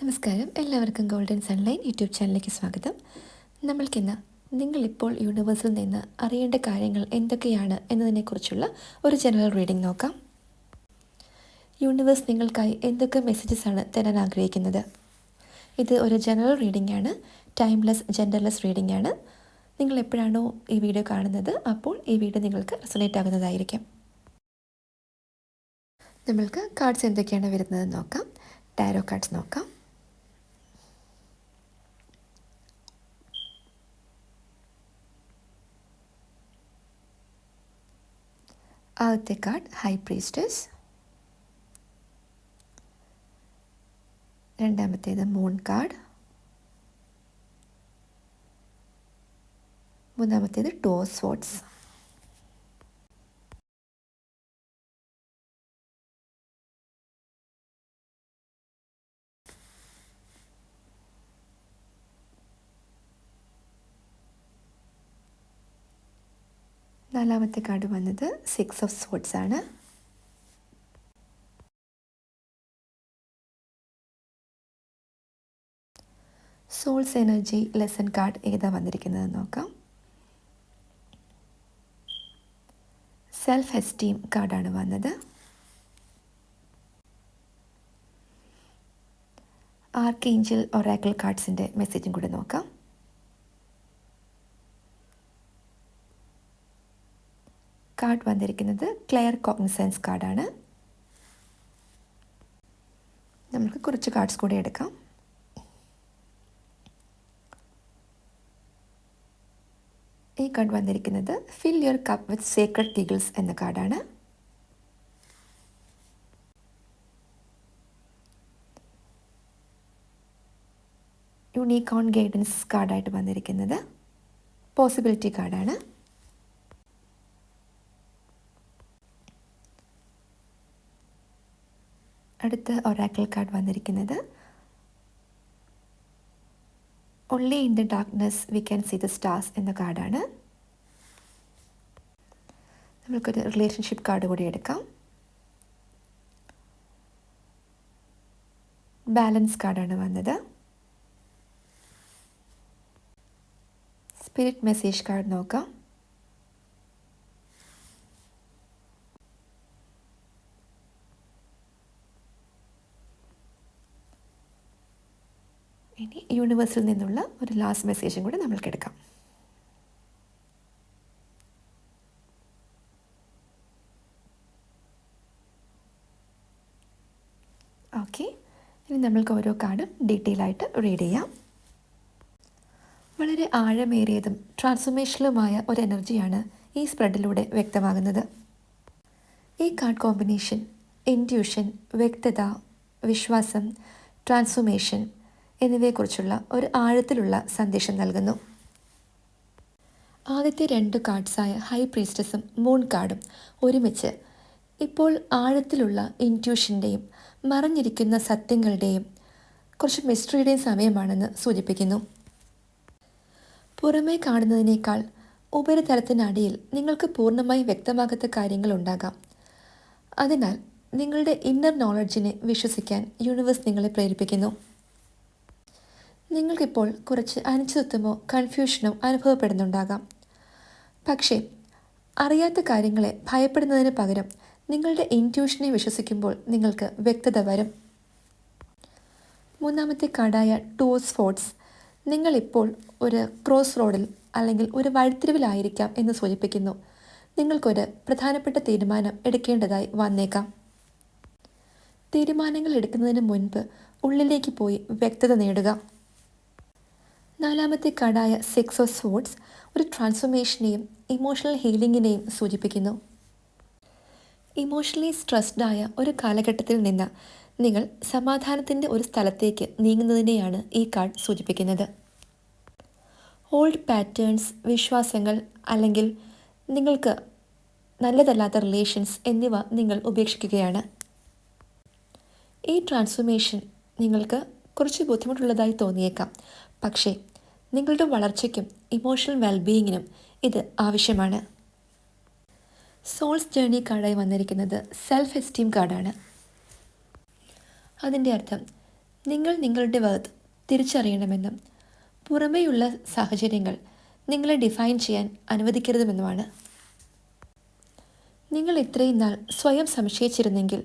നമസ്കാരം. എല്ലാവർക്കും golden സൺലൈൻ YouTube ചാനലിലേക്ക് സ്വാഗതം. നമ്മൾക്കിന്ന് നിങ്ങളിപ്പോൾ യൂണിവേഴ്സിൽ നിന്ന് അറിയേണ്ട കാര്യങ്ങൾ എന്തൊക്കെയാണ് എന്നതിനെക്കുറിച്ചുള്ള ഒരു ജനറൽ റീഡിംഗ് നോക്കാം. യൂണിവേഴ്സ് നിങ്ങൾക്കായി എന്തൊക്കെ മെസ്സേജസ് ആണ് തരാൻ ആഗ്രഹിക്കുന്നത്? ഇത് ഒരു ജനറൽ റീഡിംഗ് ആണ്. ടൈംലെസ് ജെൻഡർലെസ് റീഡിംഗ് ആണ്. നിങ്ങൾ എപ്പോഴാണോ ഈ വീഡിയോ കാണുന്നത് അപ്പോൾ ഈ വീഡിയോ നിങ്ങൾക്ക് റെസണേറ്റ് ആകുന്നതായിരിക്കും. നമ്മൾക്ക് കാർഡ്സ് എന്തൊക്കെയാണ് വരുന്നത് നോക്കാം. ടാരോ കാർഡ്സ് നോക്കാം. ആദ്യത്തെ കാർഡ് ഹൈ പ്രീസ്റ്റസ്. രണ്ടാമത്തേത് മൂൺ കാർഡ്. മൂന്നാമത്തേത് ടോസ് വോട്ട്സ് നാലാമത്തെ കാർഡ് വന്നത് സിക്സ് ഓഫ് സോട്ട്സ് ആണ്. സോൾസ് എനർജി ലെസൺ കാർഡ് ഏതാ വന്നിരിക്കുന്നത് നോക്കാം. സെൽഫ് എസ്റ്റീം കാർഡാണ് വന്നത്. ആർക്ക് ഏഞ്ചൽ ഒറാക്കിൾ കാർഡ്സിന്റെ മെസ്സേജും കൂടെ നോക്കാം. കാർഡ് വന്നിരിക്കുന്നത് ക്ലെയർ കോഗ്നിസൻസ് കാർഡാണ് നമുക്ക് കുറച്ച് കാർഡ്സ് കൂടി എടുക്കാം. ഈ കാർഡ് വന്നിരിക്കുന്നത് fill your cup with sacred giggles എന്ന കാർഡാണ് യുണീക്കോൺ ഗൈഡൻസ് കാർഡായിട്ട് വന്നിരിക്കുന്നത് പോസിബിലിറ്റി കാർഡാണ് അടുത്ത ഒറാക്കിൾ കാർഡ് വന്നിരിക്കുന്നത്. Only in the darkness we can see the stars എന്ന കാർഡാണ്. നമുക്കൊരു റിലേഷൻഷിപ്പ് കാർഡ് കൂടി എടുക്കാം. ബാലൻസ് കാർഡാണ് വന്നത്. സ്പിരിറ്റ് മെസ്സേജ് കാർഡ് നോക്കാം. ഇനി യൂണിവേഴ്സിൽ നിന്നുള്ള ഒരു ലാസ്റ്റ് മെസ്സേജും കൂടി നമ്മൾക്ക് എടുക്കാം. ഓക്കെ ഇനി നമ്മൾക്ക് ഓരോ കാർഡും ഡീറ്റെയിൽ ആയിട്ട് റീഡ് ചെയ്യാം. വളരെ ആഴമേറിയതും ട്രാൻസ്ഫോർമേഷനുമായ ഒരു എനർജിയാണ് ഈ സ്പ്രെഡിലൂടെ വ്യക്തമാകുന്നത്. ഈ കാർഡ് കോമ്പിനേഷൻ ഇന്റ്യൂഷൻ വ്യക്തത വിശ്വാസം ട്രാൻസ്ഫോർമേഷൻ എന്നിവയെക്കുറിച്ചുള്ള ഒരു ആഴത്തിലുള്ള സന്ദേശം നൽകുന്നു. ആദ്യത്തെ രണ്ട് കാർഡ്സായ ഹൈ പ്രീസ്റ്റസും മൂൺ കാർഡും ഒരുമിച്ച് ഇപ്പോൾ ആഴത്തിലുള്ള ഇന്റ്യൂഷന്റെയും മറഞ്ഞിരിക്കുന്ന സത്യങ്ങളുടെയും കുറച്ച് മിസ്റ്ററിയുടെയും സമയമാണെന്ന് സൂചിപ്പിക്കുന്നു. പുറമേ കാണുന്നതിനേക്കാൾ ഉപരിതലത്തിനടിയിൽ നിങ്ങൾക്ക് പൂർണമായി വ്യക്തമാകാത്ത കാര്യങ്ങളുണ്ടാകാം അതിനാൽ നിങ്ങളുടെ ഇന്നർ നോളജിനെ വിശ്വസിക്കാൻ യൂണിവേഴ്സ് നിങ്ങളെ പ്രേരിപ്പിക്കുന്നു. നിങ്ങൾക്കിപ്പോൾ കുറച്ച് അനിശ്ചിതത്വമോ കൺഫ്യൂഷനോ അനുഭവപ്പെടുന്നുണ്ടാകാം. പക്ഷേ അറിയാത്ത കാര്യങ്ങളെ ഭയപ്പെടുന്നതിന് പകരം നിങ്ങളുടെ ഇന്റ്യൂഷനെ വിശ്വസിക്കുമ്പോൾ നിങ്ങൾക്ക് വ്യക്തത വരും. മൂന്നാമത്തെ കാർഡായ ടൂസ് ഫോർട്സ് നിങ്ങളിപ്പോൾ ഒരു ക്രോസ് റോഡിൽ അല്ലെങ്കിൽ ഒരു വഴിത്തിരിവിലായിരിക്കാം എന്ന് സൂചിപ്പിക്കുന്നു. നിങ്ങൾക്കൊരു പ്രധാനപ്പെട്ട തീരുമാനം എടുക്കേണ്ടതായി വന്നേക്കാം. തീരുമാനങ്ങൾ എടുക്കുന്നതിന് മുൻപ് ഉള്ളിലേക്ക് പോയി വ്യക്തത നേടുക. നാലാമത്തെ കാർഡായ സിക്സ് ഓഫ് സ്വോർഡ്സ് ഒരു ട്രാൻസ്ഫോർമേഷനെയും ഇമോഷണൽ ഹീലിംഗിനെയും സൂചിപ്പിക്കുന്നു. ഇമോഷണലി സ്ട്രെസ്ഡായ ഒരു കാലഘട്ടത്തിൽ നിന്ന് നിങ്ങൾ സമാധാനത്തിന്റെ ഒരു സ്ഥലത്തേക്ക് നീങ്ങുന്നതിനെയാണ് ഈ കാർഡ് സൂചിപ്പിക്കുന്നത്. ഓൾഡ് പാറ്റേൺസ് വിശ്വാസങ്ങൾ അല്ലെങ്കിൽ നിങ്ങൾക്ക് നല്ലതല്ലാത്ത റിലേഷൻസ് എന്നിവ നിങ്ങൾ ഉപേക്ഷിക്കുകയാണ്. ഈ ട്രാൻസ്ഫോർമേഷൻ നിങ്ങൾക്ക് കുറച്ച് ബുദ്ധിമുട്ടുള്ളതായി തോന്നിയേക്കാം. പക്ഷേ നിങ്ങളുടെ വളർച്ചയ്ക്കും ഇമോഷണൽ വെൽബീയിങ്ങിനും ഇത് ആവശ്യമാണ്. സോൾസ് ജേണി കാർഡായി വന്നിരിക്കുന്നത് സെൽഫ് എസ്റ്റീം കാർഡാണ് അതിന്റെ അർത്ഥം നിങ്ങൾ നിങ്ങളുടെ വർത്ത് തിരിച്ചറിയണമെന്നും പുറമേയുള്ള സാഹചര്യങ്ങൾ നിങ്ങളെ ഡിഫൈൻ ചെയ്യാൻ അനുവദിക്കരുതുമെന്നുമാണ് നിങ്ങൾ ഇത്രയും നാൾ സ്വയം സംശയിച്ചിരുന്നെങ്കിൽ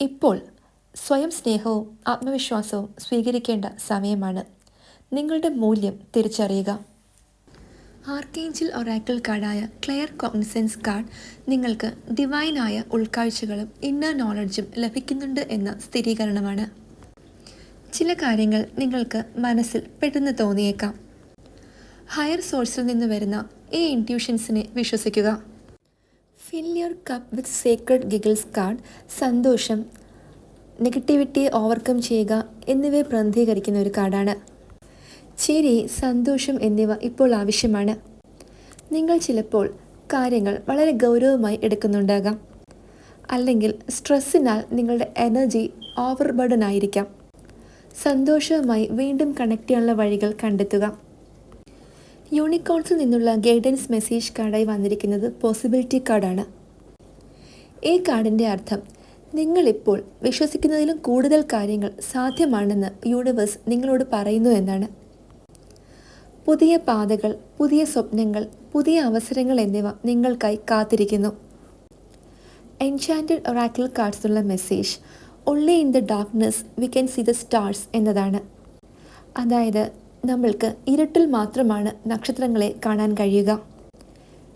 ഇപ്പോൾ സ്വയം സ്നേഹവും ആത്മവിശ്വാസവും സ്വീകരിക്കേണ്ട സമയമാണ്. നിങ്ങളുടെ മൂല്യം തിരിച്ചറിയുക. ആർക്കേഞ്ചിൽ ഒറാക്കിൾ കാർഡായ ക്ലെയർ കോഗ്നിസൻസ് കാർഡ് നിങ്ങൾക്ക് ഡിവൈനായ ഉൾക്കാഴ്ചകളും ഇന്നർ നോളജും ലഭിക്കുന്നുണ്ട് എന്ന സ്ഥിരീകരണമാണ്. ചില കാര്യങ്ങൾ നിങ്ങൾക്ക് മനസ്സിൽ പെട്ടെന്ന് തോന്നിയേക്കാം. ഹയർ സോഴ്സിൽ നിന്ന് വരുന്ന ഈ ഇന്റ്യൂഷൻസിനെ വിശ്വസിക്കുക. Fill your cup with sacred giggles card സന്തോഷം നെഗറ്റിവിറ്റിയെ ഓവർകം ചെയ്യുക എന്നിവയെ പ്രതിനിധീകരിക്കുന്ന ഒരു കാർഡാണ്. ചിരി സന്തോഷം എന്നിവ ഇപ്പോൾ ആവശ്യമാണ്. നിങ്ങൾ ചിലപ്പോൾ കാര്യങ്ങൾ വളരെ ഗൗരവമായി എടുക്കുന്നുണ്ടാകാം. അല്ലെങ്കിൽ സ്ട്രെസ്സിനാൽ നിങ്ങളുടെ എനർജി ഓവർ ബർഡൻ ആയിരിക്കാം. സന്തോഷവുമായി വീണ്ടും കണക്ട് ചെയ്യാനുള്ള വഴികൾ കണ്ടെത്തുക. യൂണിക്കോൺസിൽ നിന്നുള്ള ഗൈഡൻസ് മെസ്സേജ് കാർഡായി വന്നിരിക്കുന്നത് പോസിബിലിറ്റി കാർഡാണ് ഈ കാർഡിന്റെ അർത്ഥം നിങ്ങളിപ്പോൾ വിശ്വസിക്കുന്നതിലും കൂടുതൽ കാര്യങ്ങൾ സാധ്യമാണെന്ന് യൂണിവേഴ്സ് നിങ്ങളോട് പറയുന്നു എന്നാണ്. പുതിയ പാതകൾ പുതിയ സ്വപ്നങ്ങൾ പുതിയ അവസരങ്ങൾ എന്നിവ നിങ്ങൾക്കായി കാത്തിരിക്കുന്നു. Enchanted oracle കാർഡ്സുള്ള message only in the darkness we can see the stars എന്നതാണ്. അതായത് നമ്മൾക്ക് ഇരുട്ടിൽ മാത്രമാണ് നക്ഷത്രങ്ങളെ കാണാൻ കഴിയുക.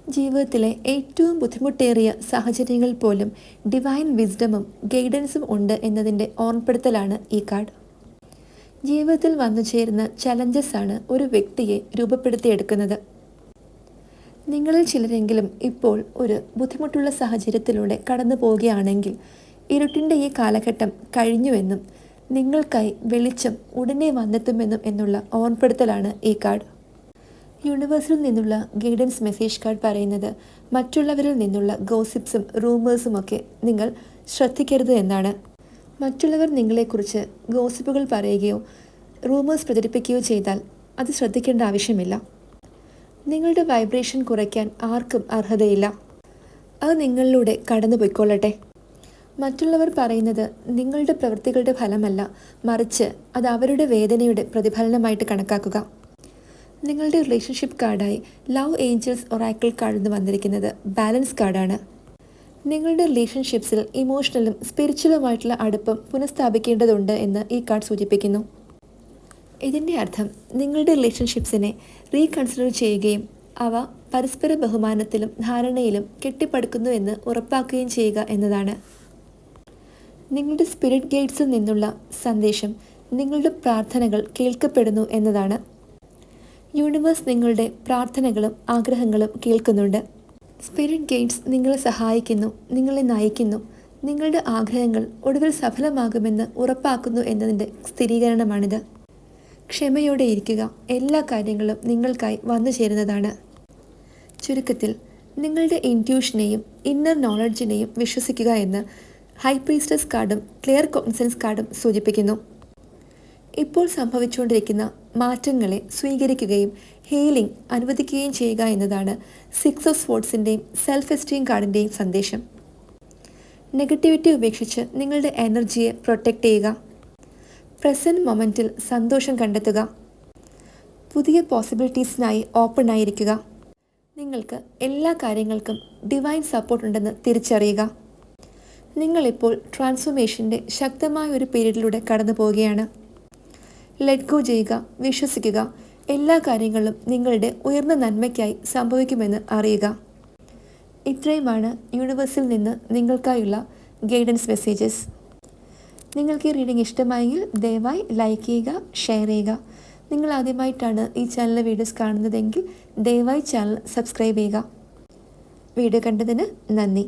ജീവിതത്തിലെ ഏറ്റവും ബുദ്ധിമുട്ടേറിയ സാഹചര്യങ്ങളിൽ പോലും ഡിവൈൻ വിസ്ഡമും ഗൈഡൻസും ഉണ്ട് എന്നതിന്റെ ഓർമ്മപ്പെടുത്തലാണ് ഈ കാർഡ് ജീവിതത്തിൽ വന്നു ചേരുന്ന ചലഞ്ചസ് ആണ് ഒരു വ്യക്തിയെ രൂപപ്പെടുത്തിയെടുക്കുന്നത്. നിങ്ങളിൽ ചിലരെങ്കിലും ഇപ്പോൾ ഒരു ബുദ്ധിമുട്ടുള്ള സാഹചര്യത്തിലൂടെ കടന്നു പോവുകയാണെങ്കിൽ ഇരുട്ടിന്റെ ഈ കാലഘട്ടം കഴിഞ്ഞുവെന്നും നിങ്ങൾക്കായി വെളിച്ചം ഉടനെ വന്നെത്തുമെന്നും എന്നുള്ള ഓർമ്മപ്പെടുത്തലാണ് ഈ കാർഡ്. യൂണിവേഴ്സിൽ നിന്നുള്ള ഗൈഡൻസ് മെസ്സേജ് കാർഡ് പറയുന്നത് മറ്റുള്ളവരിൽ നിന്നുള്ള ഗോസിപ്സും റൂമേഴ്സും ഒക്കെ നിങ്ങൾ ശ്രദ്ധിക്കരുത് എന്നാണ്. മറ്റുള്ളവർ നിങ്ങളെക്കുറിച്ച് ഗോസിപ്പുകൾ പറയുകയോ റൂമേഴ്സ് പ്രചരിപ്പിക്കുകയോ ചെയ്താൽ അത് ശ്രദ്ധിക്കേണ്ട ആവശ്യമില്ല. നിങ്ങളുടെ വൈബ്രേഷൻ കുറയ്ക്കാൻ ആർക്കും അർഹതയില്ല. അത് നിങ്ങളിലൂടെ കടന്നു പോയിക്കൊള്ളട്ടെ മറ്റുള്ളവർ പറയുന്നത് നിങ്ങളുടെ പ്രവൃത്തികളുടെ ഫലമല്ല മറിച്ച് അത് അവരുടെ വേദനയുടെ പ്രതിഫലനമായിട്ട് കണക്കാക്കുക. നിങ്ങളുടെ റിലേഷൻഷിപ്പ് കാർഡായി ലവ് ഏഞ്ചൽസ് ഒറാക്കിൾ കാർഡ് എന്ന് വന്നിരിക്കുന്നത് ബാലൻസ് കാർഡാണ്. നിങ്ങളുടെ റിലേഷൻഷിപ്സിൽ ഇമോഷണലും സ്പിരിച്വലുമായിട്ടുള്ള അടുപ്പം പുനഃസ്ഥാപിക്കേണ്ടതുണ്ട് എന്ന് ഈ കാർഡ് സൂചിപ്പിക്കുന്നു. ഇതിന്റെ അർത്ഥം നിങ്ങളുടെ റിലേഷൻഷിപ്സിനെ റീകൺസിഡർ ചെയ്യുകയും അവ പരസ്പര ബഹുമാനത്തിലും ധാരണയിലും കെട്ടിപ്പടുക്കുന്നു എന്ന് ഉറപ്പാക്കുകയും ചെയ്യുക എന്നതാണ്. നിങ്ങളുടെ സ്പിരിറ്റ് ഗൈഡ്സിൽ നിന്നുള്ള സന്ദേശം നിങ്ങളുടെ പ്രാർത്ഥനകൾ കേൾക്കപ്പെടുന്നു എന്നതാണ്. യൂണിവേഴ്സ് നിങ്ങളുടെ പ്രാർത്ഥനകളും ആഗ്രഹങ്ങളും കേൾക്കുന്നുണ്ട്. സ്പിരിറ്റ് ഗൈഡ്സ് നിങ്ങളെ സഹായിക്കുന്നു നിങ്ങളെ നയിക്കുന്നു. നിങ്ങളുടെ ആഗ്രഹങ്ങൾ ഒടുവിൽ സഫലമാകുമെന്ന് ഉറപ്പാക്കുന്നു എന്നതിന്റെ സ്ഥിരീകരണമാണിത്. ക്ഷമയോടെ ഇരിക്കുക. എല്ലാ കാര്യങ്ങളും നിങ്ങൾക്കായി വന്നു ചേരുന്നതാണ്. ചുരുക്കത്തിൽ നിങ്ങളുടെ ഇന്റ്യൂഷനെയും ഇന്നർ നോളജിനെയും വിശ്വസിക്കുക എന്ന് ഹൈ പ്രീസ്റ്റസ് കാർഡും ക്ലിയർ കോൺസെൻസ് കാർഡും സൂചിപ്പിക്കുന്നു. ഇപ്പോൾ സംഭവിച്ചുകൊണ്ടിരിക്കുന്ന മാറ്റങ്ങളെ സ്വീകരിക്കുകയും ഹീലിംഗ് അനുവദിക്കുകയും ചെയ്യുക എന്നതാണ് സിക്സ് ഓഫ് സ്പോർട്സിന്റെയും സെൽഫ് എസ്റ്റീം കാർഡിന്റെയും സന്ദേശം. നെഗറ്റിവിറ്റി ഉപേക്ഷിച്ച് നിങ്ങളുടെ എനർജിയെ പ്രൊട്ടക്റ്റ് ചെയ്യുക. പ്രസന്റ് മൊമെന്റിൽ സന്തോഷം കണ്ടെത്തുക. പുതിയ പോസിബിലിറ്റീസിനായി ഓപ്പൺ ആയിരിക്കുക. നിങ്ങൾക്ക് എല്ലാ കാര്യങ്ങൾക്കും ഡിവൈൻ സപ്പോർട്ട് ഉണ്ടെന്ന് തിരിച്ചറിയുക. നിങ്ങളിപ്പോൾ ട്രാൻസ്ഫോർമേഷന്റെ ശക്തമായ ഒരു പീരീഡിലൂടെ കടന്നു പോവുകയാണ് ലെറ്റ് ഗോ ചെയ്യുക വിശ്വസിക്കുക. എല്ലാ കാര്യങ്ങളും നിങ്ങളുടെ ഉയർന്ന നന്മയ്ക്കായി സംഭവിക്കുമെന്ന് അറിയുക. ഇത്രയുമാണ് യൂണിവേഴ്സിൽ നിന്ന് നിങ്ങൾക്കായുള്ള ഗൈഡൻസ് മെസ്സേജസ് നിങ്ങൾക്ക് ഈ റീഡിംഗ് ഇഷ്ടമായെങ്കിൽ ദയവായി ലൈക്ക് ചെയ്യുക ഷെയർ ചെയ്യുക. നിങ്ങൾ ആദ്യമായിട്ടാണ് ഈ ചാനലിലെ വീഡിയോസ് കാണുന്നതെങ്കിൽ ദയവായി ചാനൽ സബ്സ്ക്രൈബ് ചെയ്യുക. വീഡിയോ കണ്ടതിന് നന്ദി.